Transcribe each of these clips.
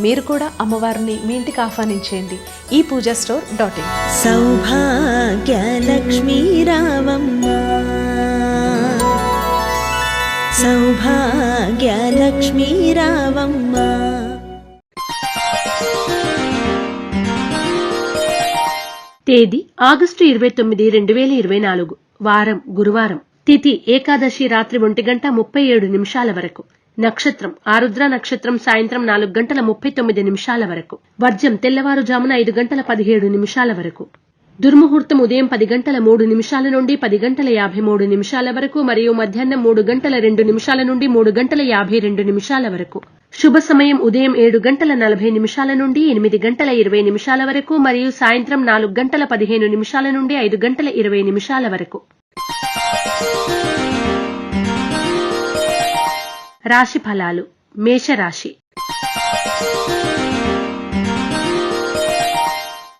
మీరు కూడా అమ్మవారిని మీ ఇంటికి ఆహ్వానించేయండి. ఈ Pooja store dot in. Saubhagyalakshmi రావమ్మ. సౌభాగ్యలక్ష్మీ రావమ్మ. తేదీ ఆగస్టు ఇరవై తొమ్మిది రెండు వేల ఇరవై నాలుగు. వారం గురువారం. తిథి ఏకాదశి రాత్రి ఒంటి గంట ముప్పై ఏడు నిమిషాల వరకు. నక్షత్రం ఆరుద్ర నక్షత్రం సాయంత్రం నాలుగు గంటల ముప్పై తొమ్మిది నిమిషాల వరకు. వర్జం తెల్లవారుజామున ఐదు గంటల పదిహేడు నిమిషాల వరకు. దుర్ముహూర్తం ఉదయం పది గంటల మూడు నిమిషాల నుండి పది గంటల యాభై మూడు నిమిషాల వరకు మరియు మధ్యాహ్నం మూడు గంటల రెండు నిమిషాల నుండి మూడు గంటల యాభై రెండు నిమిషాల వరకు. శుభ సమయం ఉదయం ఏడు గంటల నలభై నిమిషాల నుండి ఎనిమిది గంటల ఇరవై నిమిషాల వరకు మరియు సాయంత్రం నాలుగు గంటల పదిహేను నిమిషాల నుండి ఐదు గంటల ఇరవై నిమిషాల వరకు. రాశి ఫలాలు. మేషరాశి.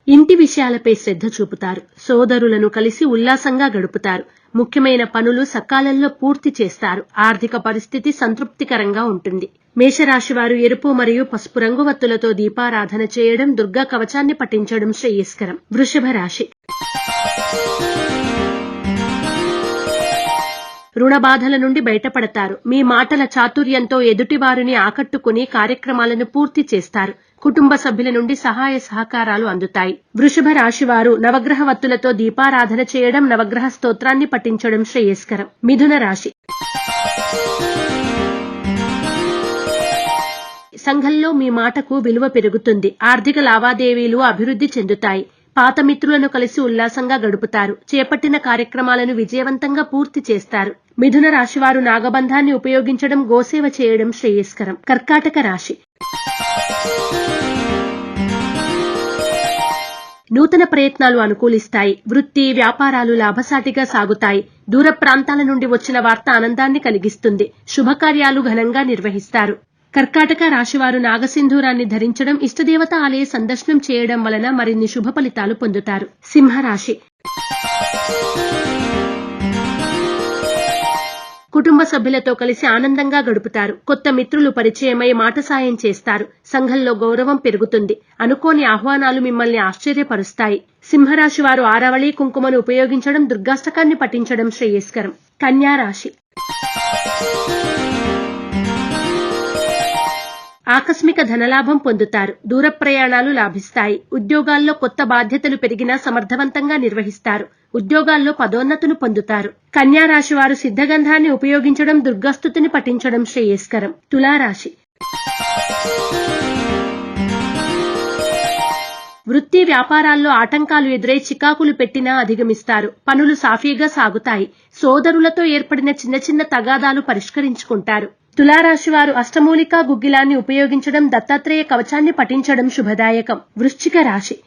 ఇంటి విషయాలపై శ్రద్ధ చూపుతారు. సోదరులను కలిసి ఉల్లాసంగా గడుపుతారు. ముఖ్యమైన పనులు సకాలంలో పూర్తి చేస్తారు. ఆర్థిక పరిస్థితి సంతృప్తికరంగా ఉంటుంది. మేషరాశి వారు ఎరుపు మరియు పసుపు రంగు వత్తులతో దీపారాధన చేయడం దుర్గా కవచాన్ని పఠించడం శ్రేయస్కరం. వృషభ రాశి రుణ బాధల నుండి బయటపడతారు. మీ మాటల చాతుర్యంతో ఎదుటివారిని ఆకట్టుకుని కార్యక్రమాలను పూర్తి చేస్తారు. కుటుంబ సభ్యుల నుండి సహాయ సహకారాలు అందుతాయి. వృషభ రాశి వారు నవగ్రహ వత్తులతో దీపారాధన చేయడం నవగ్రహ స్తోత్రాన్ని పఠించడం శ్రేయస్కరం. మిథున రాశి. సంఘంలో మీ మాటకు విలువ పెరుగుతుంది. ఆర్థిక లావాదేవీలు అభివృద్ధి చెందుతాయి. పాత మిత్రులను కలిసి ఉల్లాసంగా గడుపుతారు. చేపట్టిన కార్యక్రమాలను విజయవంతంగా పూర్తి చేస్తారు. మిథున రాశివారు నాగబంధాన్ని ఉపయోగించడం గోసేవ చేయడం శ్రేయస్కరం. కర్కాటక రాశి. నూతన ప్రయత్నాలు అనుకూలిస్తాయి. వృత్తి వ్యాపారాలు లాభసాటిగా సాగుతాయి. దూర ప్రాంతాల నుండి వచ్చిన వార్త ఆనందాన్ని కలిగిస్తుంది. శుభకార్యాలు ఘనంగా నిర్వహిస్తారు. కర్కాటక రాశివారు నాగసింధూరాన్ని ధరించడం ఇష్టదేవత ఆలయ సందర్శనం చేయడం వలన మరిన్ని శుభ ఫలితాలు పొందుతారు. సింహరాశి. కుటుంబ సభ్యులతో కలిసి ఆనందంగా గడుపుతారు. కొత్త మిత్రులు పరిచయమై మాట సాయం చేస్తారు. సంఘంలో గౌరవం పెరుగుతుంది. అనుకోని ఆహ్వానాలు మిమ్మల్ని ఆశ్చర్యపరుస్తాయి. సింహరాశి వారు ఆరవళి కుంకుమను ఉపయోగించడం దుర్గాష్టకాన్ని పఠించడం శ్రేయస్కరం. కన్యా రాశి. ఆకస్మిక ధనలాభం పొందుతారు. దూర ప్రయాణాలు లాభిస్తాయి. ఉద్యోగాల్లో కొత్త బాధ్యతలు పెరిగినా సమర్థవంతంగా నిర్వహిస్తారు. ఉద్యోగాల్లో పదోన్నతులు పొందుతారు. కన్యా రాశి వారు సిద్ధగంధాన్ని ఉపయోగించడం దుర్గస్థుతిని పఠించడం శ్రేయస్కరం. తులారాశి. వృత్తి వ్యాపారాల్లో ఆటంకాలు ఎదురై చికాకులు పెట్టినా అధిగమిస్తారు. పనులు సాఫీగా సాగుతాయి. సోదరులతో ఏర్పడిన చిన్న చిన్న తగాదాలు పరిష్కరించుకుంటారు. తులారాశి వారు అష్టమూలికా గుగ్గిలాన్ని ఉపయోగించడం దత్తాత్రేయ కవచాన్ని పఠించడం శుభదాయకం. వృశ్చిక రాశి.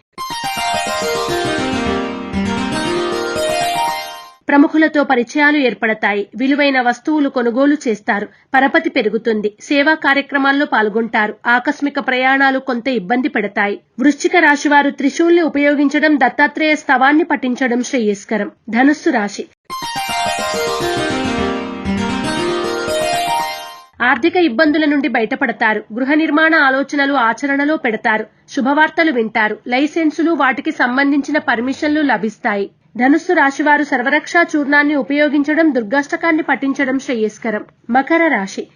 ప్రముఖులతో పరిచయాలు ఏర్పడతాయి. విలువైన వస్తువులు కొనుగోలు చేస్తారు. పరపతి పెరుగుతుంది. సేవా కార్యక్రమాల్లో పాల్గొంటారు. ఆకస్మిక ప్రయాణాలు కొంత ఇబ్బంది పెడతాయి. వృశ్చిక రాశి వారు త్రిశూల్ని ఉపయోగించడం దత్తాత్రేయ స్తవాన్ని పఠించడం శ్రేయస్కరం. ధనుస్సు రాశి. ఆర్థిక ఇబ్బందుల నుండి బయటపడతారు. గృహ నిర్మాణ ఆలోచనలు ఆచరణలో పెడతారు. శుభవార్తలు వింటారు. లైసెన్సులు వాటికి సంబంధించిన పర్మిషన్లు లభిస్తాయి. ధనుస్సు రాశివారు సర్వరక్షా చూర్ణాన్ని ఉపయోగించడం దుర్గాష్టకాన్ని పఠించడం శ్రేయస్కరం. మకర రాశి.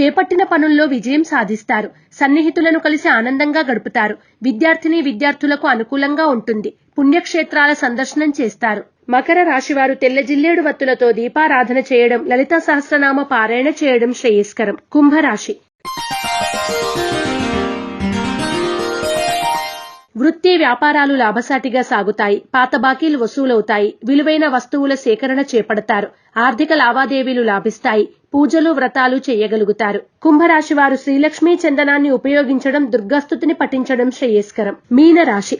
చేపట్టిన పనుల్లో విజయం సాధిస్తారు. సన్నిహితులను కలిసి ఆనందంగా గడుపుతారు. విద్యార్థిని విద్యార్థులకు అనుకూలంగా ఉంటుంది. పుణ్యక్షేత్రాల సందర్శనం చేస్తారు. మకర రాశివారు తెల్ల జిల్లేడు వత్తులతో దీపారాధన చేయడం లలిత సహస్రనామ పారాయణ చేయడం శ్రేయస్కరం. కుంభరాశి. వృత్తి వ్యాపారాలు లాభసాటిగా సాగుతాయి. పాత బాకీలు వసూలవుతాయి. విలువైన వస్తువుల సేకరణ చేపడతారు. ఆర్థిక లావాదేవీలు లాభిస్తాయి. పూజలు వ్రతాలు చేయగలుగుతారు. కుంభరాశి వారు శ్రీలక్ష్మీ చందనాన్ని ఉపయోగించడం దుర్గాస్తుతిని పఠించడం శ్రేయస్కరం. మీన రాశి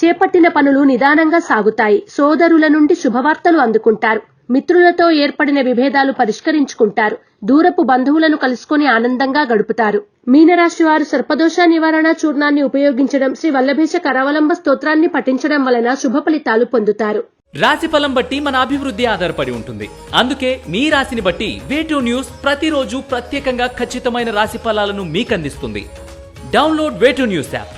చేపట్టిన పనులు నిదానంగా సాగుతాయి. సోదరుల నుండి శుభవార్తలు అందుకుంటారు. మిత్రులతో ఏర్పడిన విభేదాలు పరిష్కరించుకుంటారు. దూరపు బంధువులను కలుసుకొని ఆనందంగా గడుపుతారు. మీనరాశి వారు సర్పదోష నివారణ చూర్ణాన్ని ఉపయోగించడం శ్రీ వల్లభేష కరావలంబ స్తోత్రాన్ని పఠించడం వలన శుభ ఫలితాలు పొందుతారు. రాశిఫలం బట్టి మన అభివృద్ధి ఆధారపడి ఉంటుంది. అందుకే మీ రాశిని బట్టి వేటూ న్యూస్ ప్రతిరోజు ప్రత్యేకంగా ఖచ్చితమైన రాశి ఫలాలను మీకు అందిస్తుంది డౌన్లోడ్ వేటూ న్యూస్ యాప్.